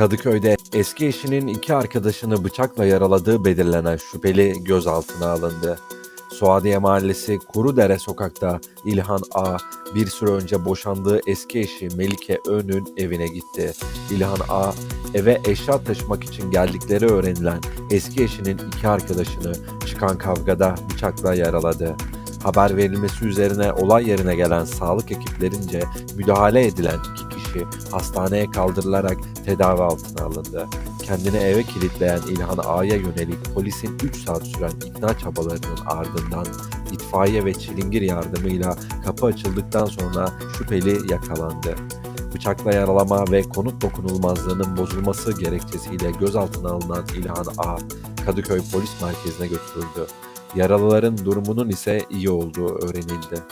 Kadıköy'de eski eşinin iki arkadaşını bıçakla yaraladığı belirlenen şüpheli gözaltına alındı. Suadiye Mahallesi Kurudere sokakta İlhan A. bir süre önce boşandığı eski eşi Melike Ön'ün evine gitti. İlhan A. eve eşya taşımak için geldikleri öğrenilen eski eşinin iki arkadaşını çıkan kavgada bıçakla yaraladı. Haber verilmesi üzerine olay yerine gelen sağlık ekiplerince müdahale edilen iki kişi hastaneye kaldırılarak tedavi altına alındı. Kendini eve kilitleyen İlhan A'ya yönelik polisin 3 saat süren ikna çabalarının ardından itfaiye ve çilingir yardımıyla kapı açıldıktan sonra şüpheli yakalandı. Bıçakla yaralama ve konut dokunulmazlığının bozulması gerekçesiyle gözaltına alınan İlhan A. Kadıköy Polis Merkezi'ne götürüldü. Yaralıların durumunun ise iyi olduğu öğrenildi.